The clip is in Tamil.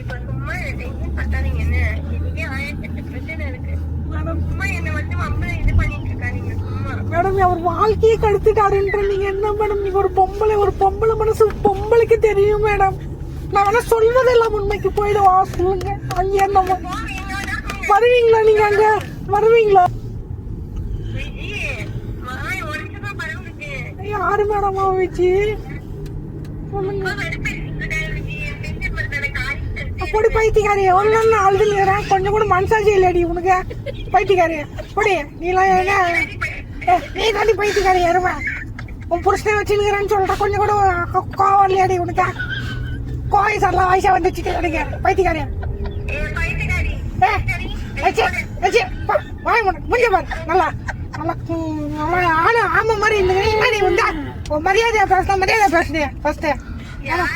இப்ப சும்மா டென்ஷன் பண்றாதீங்க என்ன? இதுக்கே ஆயிரத்தி எட்டு பிரச்சனை இருக்கு. சும்மா என்ன வந்து வம்பு இது பண்ணிட்டு இருக்காதீங்க சும்மா. மேடம் அவர் வாழ்க்கையை கெடுத்துட்டாருன்ற நீங்க என்ன மேடம்? நீங்க ஒரு பொம்பளை ஒரு பொம்பளை மனசு பொம்பளைக்கு தெரியும் மேடம். நான் வேணா சொல்வதெல்லாம் உண்மைக்கு போயிடுவா. சொல்லுங்க. அங்கே நம்ம வருவீங்களா நீங்க அங்க? வருவீங்களா? யாரு மேடம் வச்சு சொல்லுங்க. பொடி அப்படி பைத்தியக்காரி எவ்வளவு நாள் நான் அழுதுங்கிறேன் கொஞ்சம் கூட மனசாட்சி இல்லடி உனக்கு. பைத்தியக்காரி அப்படி நீலாம் என்ன? ஏ, நீ தாண்டி பைத்தியக்காரி எருமை. உன் புருஷனை வச்சுருக்கிறேன்னு சொல்ற கொஞ்சம் கூட கோவம் இல்லையாடி உனக்கு? கோவை சார்லாம் வயசா வந்துச்சு கிடைக்க பைத்தியக்காரி. ஏ பைத்தியக்காரி வச்சு வச்சு வாய் முடிஞ்ச பாரு. நல்லா நல்லா நல்லா ஆளு மாதிரி இந்த நீ வந்து உன் மரியாதையா பேசுன மரியாதை பேசுனியா ஃபர்ஸ்ட் ஏன்னா